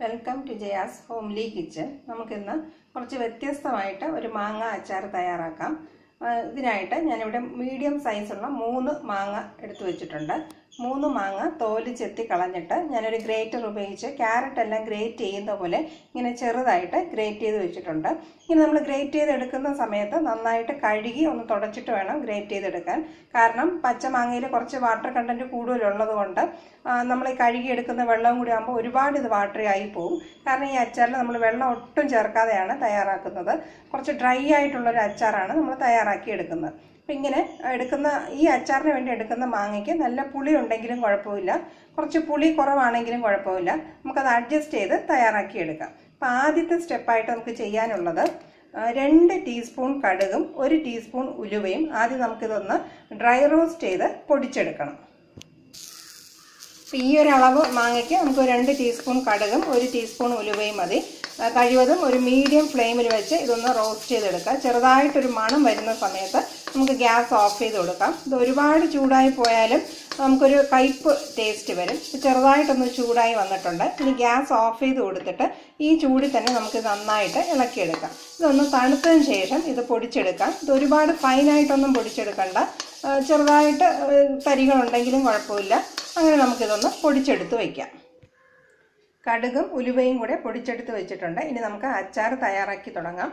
Welcome to Jaya's homely kitchen നമുക്കിന്ന് കുറച്ച് വ്യത്യസ്തമായിട്ട് ഒരു മാങ്ങ അച്ചാർ തയ്യാറാക്കാം. ഇതിനായിട്ട് ഞാനിവിടെ മീഡിയം സൈസുള്ള മൂന്ന് മാങ്ങ എടുത്തു വെച്ചിട്ടുണ്ട്. മൂന്ന് മാങ്ങ തോൽ ചെത്തി കളഞ്ഞിട്ട് ഞാനൊരു ഗ്രേറ്റർ ഉപയോഗിച്ച് ക്യാരറ്റ് എല്ലാം ഗ്രേറ്റ് ചെയ്യുന്ന പോലെ ഇങ്ങനെ ചെറുതായിട്ട് ഗ്രേറ്റ് ചെയ്ത് വെച്ചിട്ടുണ്ട്. ഇനി നമ്മൾ ഗ്രേറ്റ് ചെയ്തെടുക്കുന്ന സമയത്ത് നന്നായിട്ട് കഴുകി ഒന്ന് തുടച്ചിട്ട് വേണം ഗ്രേറ്റ് ചെയ്തെടുക്കാൻ കാരണം പച്ചമാങ്ങയിൽ കുറച്ച് വാട്ടർ കണ്ടന്റ് കൂടുതലുള്ളത് കൊണ്ട് നമ്മൾ ഈ കഴുകിയെടുക്കുന്ന വെള്ളം കൂടി ആകുമ്പോൾ ഒരുപാട് ഇത് വാട്ടറി ആയി പോകും കാരണം ഈ അച്ചാറിൽ നമ്മൾ വെള്ളം ഒട്ടും ചേർക്കാതെയാണ് തയ്യാറാക്കുന്നത്. കുറച്ച് ഡ്രൈ ആയിട്ടുള്ളൊരു അച്ചാറാണ് നമ്മൾ തയ്യാറാക്കി എടുക്കുന്നത്. അപ്പം ഇങ്ങനെ എടുക്കുന്ന ഈ അച്ചാറിന് വേണ്ടി എടുക്കുന്ന മാങ്ങയ്ക്ക് നല്ല പുളി ഉണ്ടെങ്കിലും കുഴപ്പമില്ല. കുറച്ച് പുളി കുറവാണെങ്കിലും കുഴപ്പമില്ല. നമുക്കത് അഡ്ജസ്റ്റ് ചെയ്ത് തയ്യാറാക്കി എടുക്കാം. അപ്പം ആദ്യത്തെ സ്റ്റെപ്പായിട്ട് നമുക്ക് ചെയ്യാനുള്ളത് രണ്ട് ടീസ്പൂൺ കടുകും ഒരു ടീസ്പൂൺ ഉലുവയും. ആദ്യം നമുക്കിതൊന്ന് ഡ്രൈ റോസ്റ്റ് ചെയ്ത് പൊടിച്ചെടുക്കണം. ഈ ഒരു അളവ് മാങ്ങയ്ക്ക് നമുക്ക് രണ്ട് ടീസ്പൂൺ കടുകും ഒരു ടീസ്പൂൺ ഉലുവയും മതി. കഴിവതും ഒരു മീഡിയം ഫ്ലെയിമിൽ വെച്ച് ഇതൊന്ന് റോസ്റ്റ് ചെയ്തെടുക്കുക. ചെറുതായിട്ടൊരു മണം വരുന്ന സമയത്ത് നമുക്ക് ഗ്യാസ് ഓഫ് ചെയ്ത് കൊടുക്കാം. ഇത് ഒരുപാട് ചൂടായി പോയാലും നമുക്കൊരു കയ്പ്പ് ടേസ്റ്റ് വരും. ചെറുതായിട്ടൊന്ന് ചൂടായി വന്നിട്ടുണ്ട്. ഇനി ഗ്യാസ് ഓഫ് ചെയ്ത് കൊടുത്തിട്ട് ഈ ചൂടിൽ തന്നെ നമുക്ക് നന്നായിട്ട് ഇളക്കിയെടുക്കാം. ഇതൊന്ന് തണുത്തതിന് ശേഷം ഇത് പൊടിച്ചെടുക്കാം. ഇത് ഒരുപാട് ഫൈനായിട്ടൊന്നും പൊടിച്ചെടുക്കണ്ട. ചെറുതായിട്ട് തരികളുണ്ടെങ്കിലും കുഴപ്പമില്ല. അങ്ങനെ നമുക്കിതൊന്ന് പൊടിച്ചെടുത്ത് വയ്ക്കാം കടുകും ഉലുവയും കൂടെ പൊടിച്ചെടുത്ത് വെച്ചിട്ടുണ്ട്. ഇനി നമുക്ക് അച്ചാർ തയ്യാറാക്കി തുടങ്ങാം.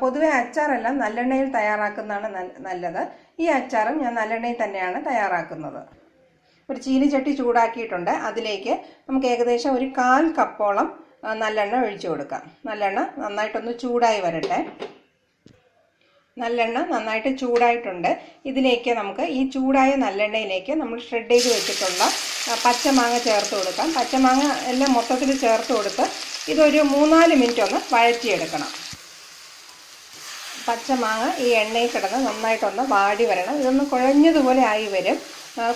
പൊതുവേ അച്ചാറെല്ലാം നല്ലെണ്ണയിൽ തയ്യാറാക്കുന്നതാണ് നല്ലത്. ഈ അച്ചാറും ഞാൻ നല്ലെണ്ണയിൽ തന്നെയാണ് തയ്യാറാക്കുന്നത്. ഒരു ചീനിച്ചട്ടി ചൂടാക്കിയിട്ടുണ്ട്. അതിലേക്ക് നമുക്ക് ഏകദേശം ഒരു കാൽ കപ്പോളം നല്ലെണ്ണ ഒഴിച്ചു കൊടുക്കാം. നല്ലെണ്ണ നന്നായിട്ടൊന്ന് ചൂടായി വരട്ടെ. നല്ലെണ്ണ നന്നായിട്ട് ചൂടായിട്ടുണ്ട്. ഇതിലേക്ക് നമുക്ക് ഈ ചൂടായ നല്ലെണ്ണയിലേക്ക് നമ്മൾ ഷ്രെഡ് ചെയ്ത് വെച്ചിട്ടുള്ള പച്ചമാങ്ങ ചേർത്ത് കൊടുക്കാം. പച്ചമാങ്ങ എല്ലാം മൊത്തത്തിൽ ചേർത്ത് കൊടുത്ത് ഇതൊരു മൂന്നാൽ മിനിറ്റ് ഒന്ന് വഴറ്റിയെടുക്കണം. പച്ചമാങ്ങ ഈ എണ്ണയിൽ കിടന്ന് നന്നായിട്ടൊന്ന് വാടി വരണം. ഇതൊന്ന് കുഴഞ്ഞതുപോലെ ആയി വരും.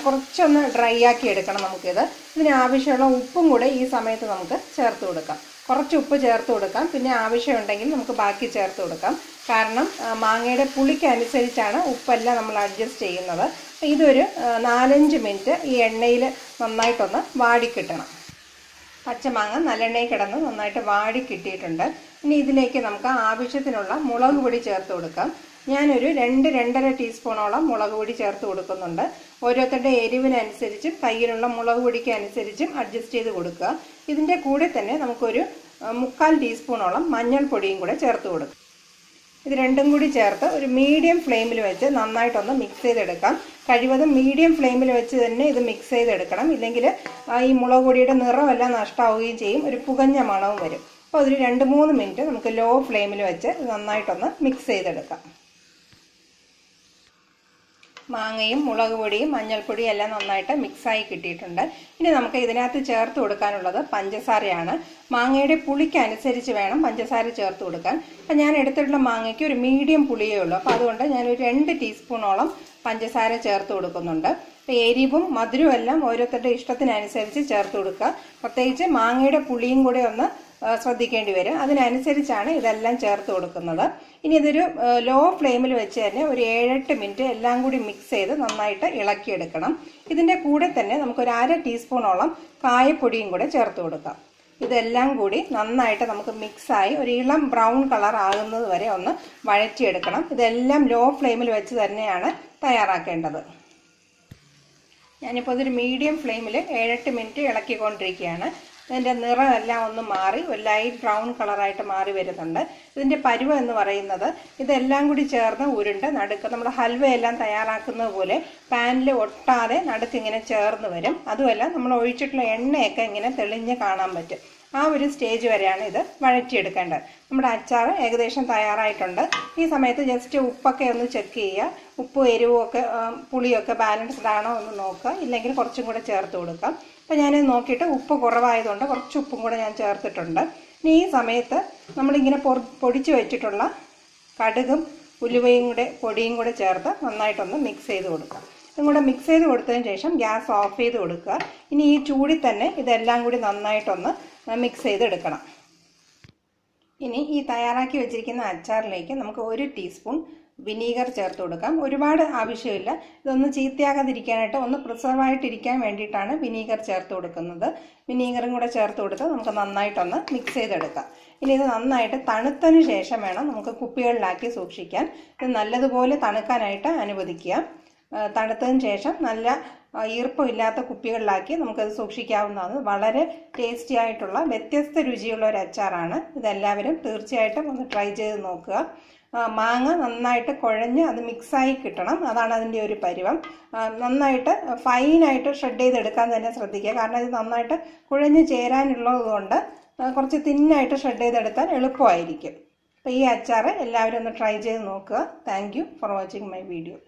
കുറച്ചൊന്ന് ഡ്രൈ ആക്കി എടുക്കണം നമുക്കിത്. ഇതിന് ആവശ്യമുള്ള ഉപ്പും കൂടെ ഈ സമയത്ത് നമുക്ക് ചേർത്ത് കൊടുക്കാം. കുറച്ച് ഉപ്പ് ചേർത്ത് കൊടുക്കാം. പിന്നെ ആവശ്യമുണ്ടെങ്കിൽ നമുക്ക് ബാക്കി ചേർത്ത് കൊടുക്കാം. കാരണം മാങ്ങയുടെ പുളിക്കനുസരിച്ചാണ് ഉപ്പെല്ലാം നമ്മൾ അഡ്ജസ്റ്റ് ചെയ്യുന്നത്. ഇതൊരു നാലഞ്ച് മിനിറ്റ് ഈ എണ്ണയിൽ നന്നായിട്ടൊന്ന് വാടിക്കിട്ടണം. പച്ചമാങ്ങ നല്ലെണ്ണയിൽ കിടന്ന് നന്നായിട്ട് വാടി കിട്ടിയിട്ടുണ്ട്. ഇനി ഇതിലേക്ക് നമുക്ക് ആവശ്യത്തിനുള്ള മുളക് പൊടി ചേർത്ത് കൊടുക്കാം. ഞാനൊരു രണ്ട് രണ്ടര ടീസ്പൂണോളം മുളക് പൊടി ചേർത്ത് കൊടുക്കുന്നുണ്ട്. ഓരോരുത്തരുടെ എരിവിനനുസരിച്ചും കയ്യിലുള്ള മുളക് പൊടിക്ക് അനുസരിച്ചും അഡ്ജസ്റ്റ് ചെയ്ത് കൊടുക്കുക. ഇതിന്റെ കൂടെ തന്നെ നമുക്കൊരു മുക്കാൽ ടീസ്പൂണോളം മഞ്ഞൾപ്പൊടിയും കൂടെ ചേർത്ത് കൊടുക്കാം. ഇത് രണ്ടും കൂടി ചേർത്ത് ഒരു മീഡിയം ഫ്ലെയിമിൽ വെച്ച് നന്നായിട്ടൊന്ന് മിക്സ് ചെയ്തെടുക്കാം. കഴിവതും മീഡിയം ഫ്ലെയിമിൽ വെച്ച് തന്നെ ഇത് മിക്സ് ചെയ്തെടുക്കണം. ഇല്ലെങ്കിൽ ഈ മുളക് പൊടിയുടെ നിറമെല്ലാം നഷ്ടമാവുകയും ചെയ്യും. ഒരു പുകഞ്ഞ മണവും വരും. അപ്പോൾ അതൊരു രണ്ട് മൂന്ന് മിനിറ്റ് നമുക്ക് ലോ ഫ്ലെയിമിൽ വെച്ച് നന്നായിട്ടൊന്ന് മിക്സ് ചെയ്തെടുക്കാം. മാങ്ങയും മുളക് പൊടിയും മഞ്ഞൾപ്പൊടിയും എല്ലാം നന്നായിട്ട് മിക്സായി കിട്ടിയിട്ടുണ്ട്. ഇനി നമുക്ക് ഇതിനകത്ത് ചേർത്ത് കൊടുക്കാനുള്ളത് പഞ്ചസാരയാണ്. മാങ്ങയുടെ പുളിക്കനുസരിച്ച് വേണം പഞ്ചസാര ചേർത്ത് കൊടുക്കാൻ. അപ്പം ഞാൻ എടുത്തിട്ടുള്ള മാങ്ങയ്ക്ക് ഒരു മീഡിയം പുളിയേ ഉള്ളൂ. അപ്പോൾ അതുകൊണ്ട് ഞാനൊരു രണ്ട് ടീസ്പൂണോളം പഞ്ചസാര ചേർത്ത് കൊടുക്കുന്നുണ്ട്. എരിവും മധുരവും എല്ലാം ഓരോരുത്തരുടെ ഇഷ്ടത്തിനനുസരിച്ച് ചേർത്ത് കൊടുക്കുക. പ്രത്യേകിച്ച് മാങ്ങയുടെ പുളിയും കൂടെ ഒന്ന് ശ്രദ്ധിക്കേണ്ടി വരും. അതിനനുസരിച്ചാണ് ഇതെല്ലാം ചേർത്ത് കൊടുക്കുന്നത്. ഇനി ഇതൊരു ലോ ഫ്ലെയിമിൽ വെച്ച് തന്നെ ഒരു ഏഴെട്ട് മിനിറ്റ് എല്ലാം കൂടി മിക്സ് ചെയ്ത് നന്നായിട്ട് ഇളക്കിയെടുക്കണം. ഇതിന്റെ കൂടെ തന്നെ നമുക്കൊരു അര ടീസ്പൂണോളം കായപ്പൊടിയും കൂടെ ചേർത്ത് കൊടുക്കാം. ഇതെല്ലാം കൂടി നന്നായിട്ട് നമുക്ക് മിക്സായി ഒരു ഇളം ബ്രൗൺ കളർ ആകുന്നത് വരെ ഒന്ന് വഴറ്റിയെടുക്കണം. ഇതെല്ലാം ലോ ഫ്ലെയിമിൽ വെച്ച് തന്നെയാണ് തയ്യാറാക്കേണ്ടത്. ഞാനിപ്പോൾ ഇതൊരു മീഡിയം ഫ്ലെയിമിൽ ഏഴെട്ട് മിനിറ്റ് ഇളക്കിക്കൊണ്ടിരിക്കുകയാണ്. ഇതിന്റെ നിറമെല്ലാം ഒന്ന് മാറി ഒരു ലൈറ്റ് ബ്രൗൺ കളറായിട്ട് മാറി വരുന്നുണ്ട്. ഇതിന്റെ പരുവം എന്ന് പറയുന്നത് ഇതെല്ലാം കൂടി ചേർന്ന് ഉരുണ്ട് നടുക്ക്. നമ്മൾ ഹൽവയെല്ലാം തയ്യാറാക്കുന്നത് പോലെ പാനിൽ ഒട്ടാതെ നടുക്ക് ഇങ്ങനെ ചേർന്ന് വരും. അതുമല്ല നമ്മൾ ഒഴിച്ചിട്ടുള്ള എണ്ണയൊക്കെ ഇങ്ങനെ തെളിഞ്ഞ് കാണാൻ പറ്റും. ആ ഒരു സ്റ്റേജ് വരെയാണ് ഇത് വഴറ്റിയെടുക്കേണ്ടത്. നമ്മുടെ അച്ചാർ ഏകദേശം തയ്യാറായിട്ടുണ്ട്. ഈ സമയത്ത് ജസ്റ്റ് ഉപ്പൊക്കെ ഒന്ന് ചെക്ക് ചെയ്യുക. ഉപ്പ് എരിവും ഒക്കെ പുളിയൊക്കെ ബാലൻസ്ഡ് ആണോ എന്ന് നോക്കുക. ഇല്ലെങ്കിൽ കുറച്ചും കൂടെ ചേർത്ത് കൊടുക്കാം. അപ്പോൾ ഞാൻ നോക്കിയിട്ട് ഉപ്പ് കുറവായതുകൊണ്ട് കുറച്ച് ഉപ്പും കൂടെ ഞാൻ ചേർത്തിട്ടുണ്ട്. ഇനി ഈ സമയത്ത് നമ്മളിങ്ങനെ പൊ പൊടിച്ച് വെച്ചിട്ടുള്ള കടുകും ഉലുവയും കൂടെ പൊടിയും കൂടെ ചേർത്ത് നന്നായിട്ടൊന്ന് മിക്സ് ചെയ്ത് കൊടുക്കാം. ഇതും കൂടെ മിക്സ് ചെയ്ത് കൊടുത്തതിന് ശേഷം ഗ്യാസ് ഓഫ് ചെയ്ത് കൊടുക്കുക. ഇനി ഈ ചൂടിൽ തന്നെ ഇതെല്ലാം കൂടി നന്നായിട്ടൊന്ന് മിക്സ് ചെയ്തെടുക്കണം. ഇനി ഈ തയ്യാറാക്കി വെച്ചിരിക്കുന്ന അച്ചാറിലേക്ക് നമുക്ക് ഒരു ടീസ്പൂൺ വിനീഗർ ചേർത്ത് കൊടുക്കാം. ഒരുപാട് ആവശ്യമില്ല. ഇതൊന്ന് ചീത്തയാകാതിരിക്കാനായിട്ട് ഒന്ന് പ്രിസർവ് പ്രിസർവായിട്ടിരിക്കാൻ വേണ്ടിയിട്ടാണ് വിനീഗർ ചേർത്ത് കൊടുക്കുന്നത്. വിനീഗറും കൂടെ ചേർത്ത് കൊടുത്ത് നമുക്ക് നന്നായിട്ടൊന്ന് മിക്സ് ചെയ്തെടുക്കാം. ഇനി ഇത് നന്നായിട്ട് തണുത്തതിന് ശേഷം വേണം നമുക്ക് കുപ്പികളിലാക്കി സൂക്ഷിക്കാൻ. ഇത് നല്ലതുപോലെ തണുക്കാനായിട്ട് അനുവദിക്കുക. തണുത്തതിന് ശേഷം നല്ല ഈർപ്പം ഈർപ്പമില്ലാത്ത കുപ്പികളിലാക്കി നമുക്കത് സൂക്ഷിക്കാവുന്നതാണ്. വളരെ ടേസ്റ്റി ആയിട്ടുള്ള വ്യത്യസ്ത രുചിയുള്ള ഒരു അച്ചാറാണ്. ഇതെല്ലാവരും തീർച്ചയായിട്ടും ഒന്ന് ട്രൈ ചെയ്ത് നോക്കുക. മാങ്ങ നന്നായിട്ട് കുഴഞ്ഞ് അത് മിക്സായി കിട്ടണം. അതാണ് അതിന്റെ ഒരു പരുവം. നന്നായിട്ട് ഫൈനായിട്ട് ഷ്രെഡ് ചെയ്തെടുക്കാൻ തന്നെ ശ്രദ്ധിക്കുക. കാരണം ഇത് നന്നായിട്ട് കുഴഞ്ഞ് ചേരാനുള്ളതുകൊണ്ട് കുറച്ച് തിന്നായിട്ട് ഷ്രെഡ് ചെയ്തെടുത്താൽ എളുപ്പമായിരിക്കും. അപ്പോൾ ഈ അച്ചാർ എല്ലാവരും ഒന്ന് ട്രൈ ചെയ്ത് നോക്കുക. Thank for watching my video